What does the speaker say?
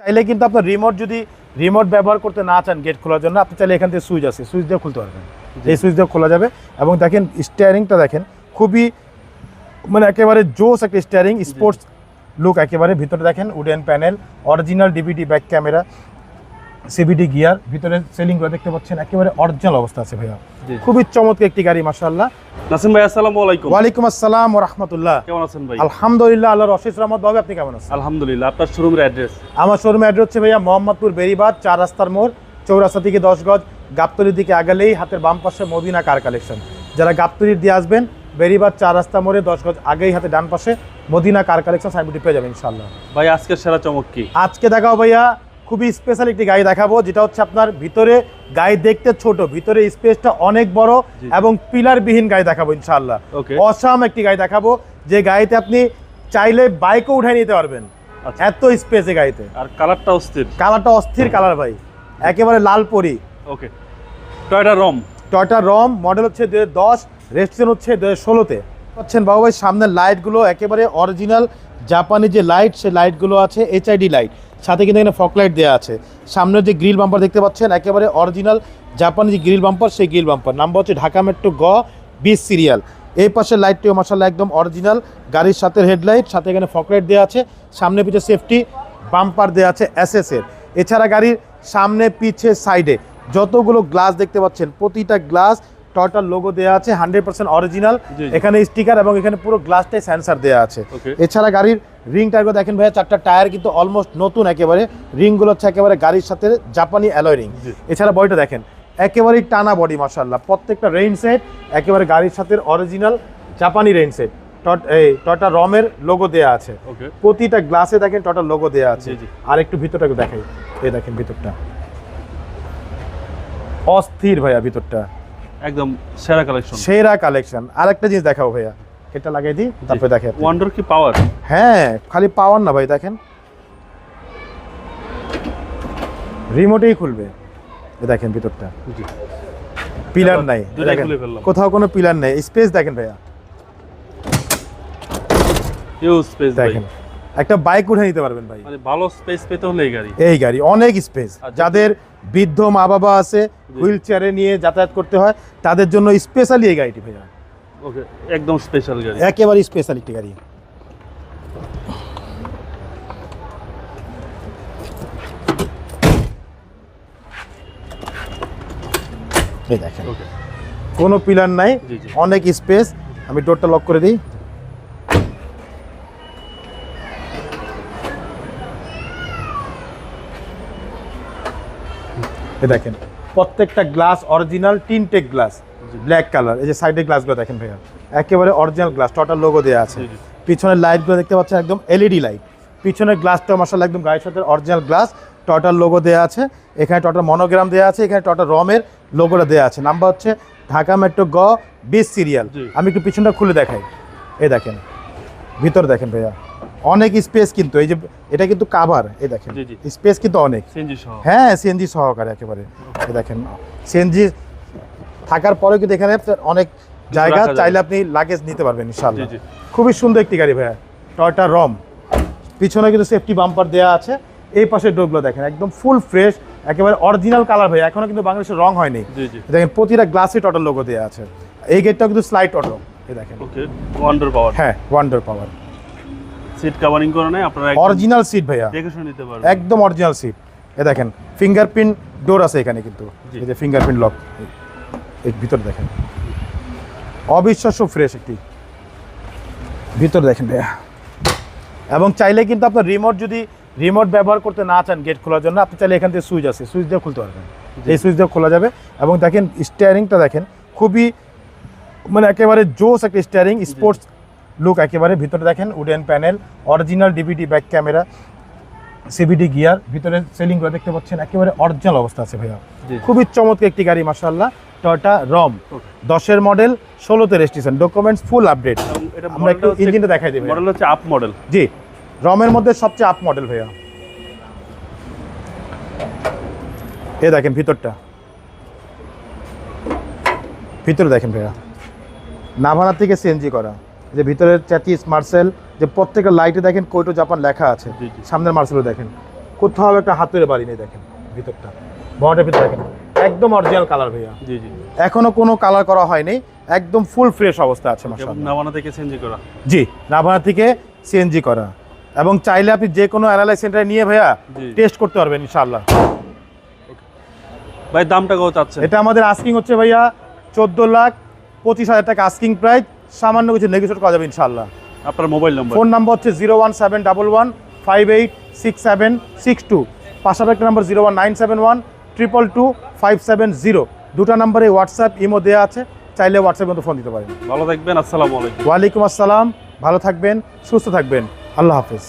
চাইলে কিন্তু আপনার রিমোট যদি রিমোট ব্যবহার করতে না চান গেট খোলার জন্য আপনি চাইলে এখান থেকে সুইচ আছে। সুইচ দিয়ে খুলতে পারবেন। এই সুইচ দিয়ে খোলা যাবে এবং দেখেন স্টিয়ারিংটা দেখেন খুবই মানে একেবারে জোস একটা স্টিয়ারিং স্পোর্টস লুক একেবারে। ভিতরে দেখেন wooden panel original DVD back camera CVT gear ভিতরে সেলিংগুলো দেখতে পাচ্ছেন একেবারে অরিজিনাল অবস্থা আছে ভাইয়া। খুবই চমৎকার একটি গাড়ি মাসাল্লাহ নাসিম ভাই আসসালামু আলাইকুম। ওয়ালাইকুম আসসালাম রহমতুল্লাহ। কেমন আছেন ভাই? আলহামদুলিল্লাহ আল্লাহর অশেষ রহমত। ভাবে আপনি কেমন আছেন? আলহামদুলিল্লাহ আপনার শোরুমের অ্যাড্রেস আমার অ্যাড্রেস হচ্ছে ভাইয়া মোহাম্মদপুর বেরিবাদ চার রাস্তার মোড় চৌরাস্তা থেকে দশ গজ গাবতলির দিকে আগালেই হাতের বাম পাশে মদিনা কার কালেকশন যারা গাবতলির দিয়ে আসবেন বেরিবাদ চার রাস্তা মোড়ে দশ গজ আগেই হাতে ডান পাশে মদিনা কার কালেকশন সাইনবোর্ডটি পেয়ে যাবেন ইনশাল্লাহ ভাই আজকের সেরা চমক কি? আজকে দেখাও ভাইয়া খুবই স্পেশাল একটি গাড়ি দেখাবো যেটা হচ্ছে আপনার ভিতরে গাড়ি দেখতে ছোট ভিতরে স্পেসটা অনেক বড়। এবং পিলারবিহীন গাড়ি দেখাবো ইনশাল্লাহ ওকে। অসাম একটি গাড়ি দেখাবো যে গাড়িতে আপনি চাইলে বাইকও উঠাই নিতে পারবেন। আচ্ছা। এত স্পেস গাড়িতে। আর কালারটা অস্থির। কালারটা অস্থির কালার ভাই। একেবারে লাল পরি। Okay. Toyota Raum Toyota Raum model হচ্ছে দু দশ রেজিস্ট্রেশন হচ্ছে দু হাজার ষোলোতে পাচ্ছেন বাবু ভাই সামনের লাইটগুলো একেবারে অরিজিনাল জাপানি যে লাইট সে লাইটগুলো আছে এইচআইডি লাইট সাথে কিন্তু এখানে ফক লাইট দেওয়া আছে। সামনের যে গ্রিল বাম্পার দেখতে পাচ্ছেন, একেবারে অরিজিনাল জাপানি যে গ্রিল বাম্পার সেই গ্রিল বাম্পার নাম্বার হচ্ছে ঢাকা মেট্রো গ বিশ সিরিয়াল এই পাশের লাইটটিও মাসাল্লাহ একদম অরিজিনাল গাড়ির সাথে হেডলাইট সাথে এখানে ফক লাইট দেওয়া আছে। সামনে পিছে সেফটি বাম্পার দেওয়া আছে এসএসের এছাড়া গাড়ির সামনে, পিছে সাইডে যতগুলো গ্লাস দেখতে পাচ্ছেন, প্রতিটা গ্লাস টয়টার লোগো দেওয়া আছে হান্ড্রেড পার্সেন্ট অরিজিনাল। এখানে স্টিকার এবং এখানে পুরো গ্লাসটাই সেন্সার দেওয়া আছে। এছাড়া গাড়ির রিং টায়ারগুলো দেখেন ভাইয়া চারটা টায়ার কিন্তু অলমোস্ট নতুন একেবারে। রিংগুলো হচ্ছে একেবারে গাড়ির সাথে জাপানি অ্যালয় রিং এছাড়া বডিটা দেখেন একেবারেই টানা বডি মাসাল্লাহ প্রত্যেকটা রেইন সেট একেবারে গাড়ির সাথে অরিজিনাল জাপানি রেইন সেট এই টয়টা রমের লোগো দেওয়া আছে। প্রতিটা গ্লাসে দেখেন টটাল লোগো দেওয়া আছে। আর একটু ভিতরটা দেখাই। এই দেখেন ভিতরটা। অস্থির ভাইয়া ভিতরটা। একদম সেরা কালেকশন সেরা কালেকশন আর একটা জিনিস দেখাও ভাইয়া। এটা লাগাই দিই তারপরে দেখে ওয়ান্ডার কি পাওয়ার হ্যাঁ খালি পাওয়ার না ভাই দেখেন। রিমোটেই খুলবে। দেখেন ভিতরটা। পিলার নাই। দেখেন। কোথাও কোনো পিলার নেই। স্পেস দেখেন ভাইয়া। স্পেস দেখেন। একটা বাইক উঠে নিতে পারবেন ভাই। মানে ভালো স্পেস পেতে হলে এই গাড়ি। এই গাড়ি অনেক স্পেস আচ্ছা। যাদের বৃদ্ধ মা বাবা আছে হুইল চেয়ারে নিয়ে যাতায়াত করতে হয়। তাদের জন্য স্পেশালি এই গাড়িটি ভাইয়া। ওকে একদম স্পেশাল গাড়ি। একেবারে স্পেশাল একটি গাড়ি। এই দেখেন। ওকে। কোনো পিলার নাই। অনেক স্পেস আমি ডোরটা লক করে দিই। এই দেখেন প্রত্যেকটা glass original tinted glass black colour এই যে সাইডের গ্লাসগুলো দেখেন ভাইয়া একেবারে অরিজিনাল গ্লাস টোটাল লোগো দেওয়া আছে। পিছনের লাইটগুলো দেখতে পাচ্ছেন একদম এলইডি লাইট পিছনের গ্লাসটা মাসাল একদম গাড়ির সাথে অরিজিনাল গ্লাস টটাল লোগো দেওয়া আছে এখানে টোটাল মনোগ্রাম দেওয়া আছে এখানে টটাল রমের লোগোটা দেওয়া আছে। নাম্বার হচ্ছে ঢাকা মেট্রো গ বিশ সিরিয়াল আমি একটু পিছনটা খুলে দেখাই। এই দেখেন ভিতর দেখেন ভাইয়া। অনেক স্পেস কিন্তু এই যে এটা কিন্তু কাভার এই দেখেন। স্পেস কিন্তু অনেক। হ্যাঁ সিএনজি সহকারে একেবারে এই দেখেন। সিএনজি থাকার পরেও কিন্তু এখানে অনেক জায়গা চাইলে আপনি লাগেজ নিতে পারবেন জি। খুবই সুন্দর একটি গাড়ি ভাইয়া টয়টা রম পিছনে কিন্তু সেফটি বাম্পার দেওয়া আছে। এই পাশের ডোরগুলো দেখেন একদম ফুল ফ্রেশ একেবারে অরিজিনাল কালার ভাই এখনও কিন্তু বাংলাদেশের রং হয়নি। দেখেন প্রতিটা গ্লাসে টটাল লোগো দেওয়া আছে। এই গেটটাও কিন্তু স্লাইড অটো এই দেখেন। ওয়ান্ডার পাওয়ার হ্যাঁ ওয়ান্ডার পাওয়ার সিট কভারিং করে নাই আপনারা অরিজিনাল সিট ভাইয়া। দেখে শুনে নিতে পারবেন। একদম অরিজিনাল সিট এ দেখেন ফিঙ্গারপ্রিন্ট ডোর আছে এখানে কিন্তু। এই যে ফিঙ্গারপ্রিন্ট লক এই ভিতর দেখেন। অবিশ্বাস্য ফ্রেশ একটি। ভিতর দেখেন ভাইয়া। এবং চাইলে কিন্তু আপনার রিমোট যদি রিমোট ব্যবহার করতে না চান গেট খোলার জন্য আপনি চাইলে এখান থেকে সুইচ আছে। সুইচ দিয়ে খুলতে পারবেন। এই সুইচ দিয়ে খোলা যাবে। এবং দেখেন স্টিয়ারিংটা দেখেন খুবই মানে একেবারে জোস একটা স্টিয়ারিং স্পোর্টস লুক একেবারে ভিতরে দেখেন wooden panel original DVD back camera CVT gear ভিতরে সেলিংগুলো দেখতে পাচ্ছেন একেবারে অরিজিনাল অবস্থা আছে ভাইয়া। খুবই চমৎকার একটি গাড়ি মাসাল্লাহ টয়টা রম দশের মডেল ষোলোতে রেজিস্ট্রেশন ডকুমেন্টস ফুল আপডেট এটা আমরা একটু ইঞ্জিনটা দেখাই দিই মডেল হচ্ছে আপ মডেল জি রমের মধ্যে সবচেয়ে আপ মডেল ভাইয়া। এ দেখেন ভিতরটা। ভিতরে দেখেন ভাইয়া। নাভানা থেকে সিএনজি করা। যে ভিতরের চ্যাটিস মার্সেল যে প্রত্যেকের লাইটে দেখেন কোইটো জাপান লেখা আছে। সামনের মার্সেলও দেখেন। কোথাও একটা হাতের বাড়ি নেই দেখেন ভিতরটা। বড়টার ভিতরে দেখেন। একদম অরিজিনাল কালার ভাইয়া। জি জি। এখনও কোনো কালার করা হয়নি একদম ফুল ফ্রেশ অবস্থা আছে নাবানা থেকে চেঞ্জ করা। জি নাভানা থেকে সিএনজি করা। এবং চাইলে আপনি যে কোনো অ্যানালাইজ সেন্টারে নিয়ে ভাইয়া টেস্ট করতে পারবেন ইনশাআল্লাহ। ভাই দামটা কত চাচ্ছেন? এটা আমাদের আস্কিং হচ্ছে ভাইয়া চোদ্দ লাখ পঁচিশ হাজার টাকা আস্কিং প্রাইস সামান্য কিছু নেগোসিয়েট করা যাবে ইনশাল্লাহ আপনার মোবাইল নম্বর? ফোন নাম্বার হচ্ছে zero one seven double one five eight six seven six two. পাশাপাশি একটা number zero one nine seven one triple two five seven zero. দুটো নাম্বারে হোয়াটসঅ্যাপ ইমো দেওয়া আছে। চাইলে হোয়াটসঅ্যাপ মতো ফোন দিতে পারেন। ভালো থাকবেন আসসালামু আলাইকুম। ওয়ালাইকুম আসসালাম। ভালো থাকবেন সুস্থ থাকবেন। আল্লাহ হাফেজ।